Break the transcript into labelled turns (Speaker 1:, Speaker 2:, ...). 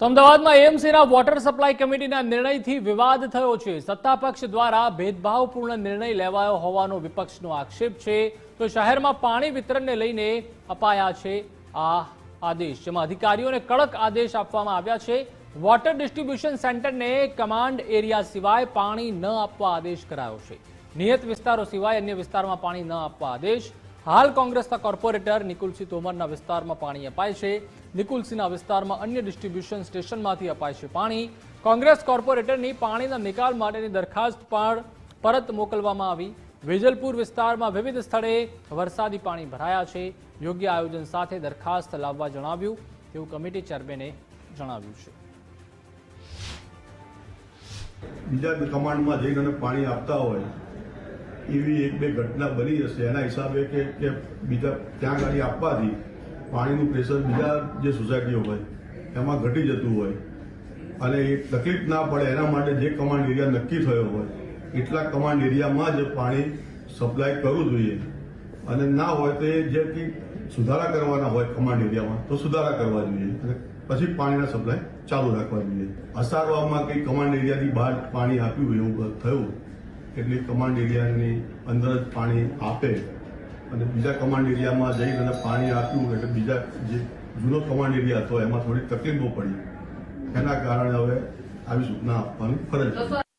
Speaker 1: તો અમદાવાદમાં એએમસીના water supply કમિટીના નિર્ણયથી વિવાદ થયો છે. સત્તાપક્ષ દ્વારા ભેદભાવપૂર્ણ નિર્ણય લેવાયો હોવાનો વિપક્ષનો આક્ષેપ છે. તો શહેરમાં પાણી વિતરણને લઈને અપાયા છે આ આદેશ, જેમાં અધિકારીઓને કડક આદેશ આપવામાં આવ્યા છે. વોટર ડિસ્ટ્રીબ્યુશન સેન્ટરને કમાન્ડ એરિયા સિવાય પાણી ન આપવા આદેશ કરાયો છે. નિયત વિસ્તારો સિવાય અન્ય વિસ્તારમાં પાણી ન આપવા આદેશ. હાલ કોંગ્રેસના કોર્પોરેટર નિકુલસિંહ તોમરના વિસ્તારમાં પાણી અપાય છે. નિકુલસિંહના વિસ્તારમાં અન્ય ડિસ્ટ્રીબ્યુશન સ્ટેશનમાંથી અપાય છે પાણી. કોંગ્રેસ કોર્પોરેટરની પાણીના નિકાલ માટેની દરખાસ્ત પણ પરત મોકલવામાં આવી. વેજલપુર વિસ્તારમાં વિવિધ સ્થળે વરસાદી પાણી ભરાયા છે. યોગ્ય આયોજન સાથે દરખાસ્ત લાવવા જણાવ્યું. તેવું કમિટી ચેરમેને જણાવ્યું છે.
Speaker 2: બીજા કમાન્ડમાં જઈને પાણી આપતા હોય એવી એક બે ઘટના બની જશે એના હિસાબે કે કે બીજા ત્યાં ગાડી આપવાથી પાણીનું પ્રેશર બીજા જે સોસાયટીઓ હોય, એમાં ઘટી જતું હોય. અને એ તકલીફ ના પડે, એના માટે જે કમાન્ડ એરિયા નક્કી થયો હોય, એટલા કમાન્ડ એરિયામાં જ પાણી સપ્લાય કરવું જોઈએ. અને ના હોય તો એ જે કંઈ સુધારા કરવાના હોય કમાન્ડ એરિયામાં તો સુધારા કરવા જોઈએ. અને પછી પાણીના સપ્લાય ચાલુ રાખવા જોઈએ. અસારવામાં કંઈ કમાન્ડ એરિયાની બહાર પાણી આપ્યું એવું થયું એટલે કમાન્ડ એરિયાની અંદર જ પાણી આપે અને બીજા કમાન્ડ એરિયામાં જઈને પાણી આપ્યું એટલે બીજા જે જૂનો કમાન્ડ એરિયા હતો, એમાં થોડી તકલીફો પડી. એના કારણે હવે આવી સૂચના આપવાની ફરજ